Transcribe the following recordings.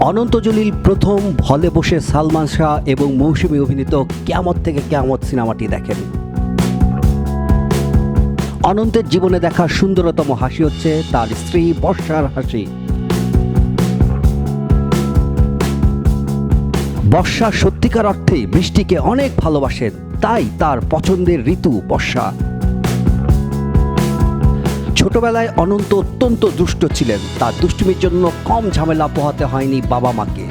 অনন্ত জলিল প্রথম হলে বসে সালমান শাহ এবং মৌসুমী অভিনীত কেয়ামত থেকে কেয়ামত সিনেমাটি দেখেন। অনন্তের জীবনে দেখা সুন্দরতম হাসি হচ্ছে তার স্ত্রী বর্ষার হাসি। বর্ষা সত্যিকার অর্থে বৃষ্টিকে অনেক ভালোবাসেন, তাই তার পছন্দের ঋতু বর্ষা। ছোটবেলায় অনন্ত অত্যন্ত দুষ্ট ছিলেন। তার দুষ্টুমির জন্য কম ঝামেলা পোহাতে হয়নি বাবা মাকে।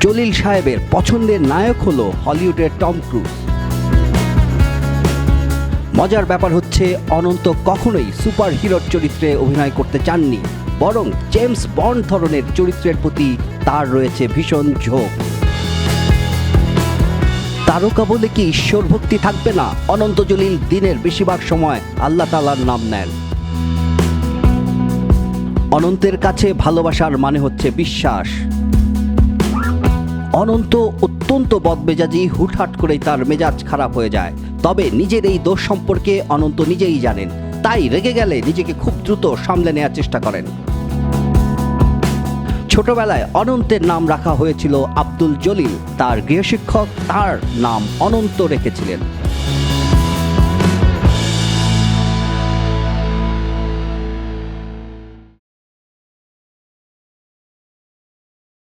জলিল সাহেবের পছন্দের নায়ক হলো হলিউডের টম ক্রুজ। মজার ব্যাপার হচ্ছে, অনন্ত কখনোই সুপার হিরোর চরিত্রে অভিনয় করতে চাননি, বরং জেমস বন্ড ধরনের চরিত্রের প্রতি তার রয়েছে ভীষণ ঝোঁক। তারকা বলে কি ঈশ্বর ভক্তি থাকবে না? অনন্ত জলিল দিনের বেশিরভাগ সময় আল্লাহ তালার নাম নেন। অনন্তের কাছে ভালোবাসার মানে হচ্ছে বিশ্বাস। অনন্ত অত্যন্ত বদমেজাজি, হুটহাট করেই তার মেজাজ খারাপ হয়ে যায়। তবে নিজের এই দোষ সম্পর্কে অনন্ত নিজেই জানেন। তাই রেগে গেলে নিজেকে খুব দ্রুত সামলে নেওয়ার চেষ্টা করেন। ছোটবেলায় অনন্তের নাম রাখা হয়েছিল আব্দুল জলিল। তার গৃহশিক্ষক তার নাম অনন্ত রেখেছিলেন।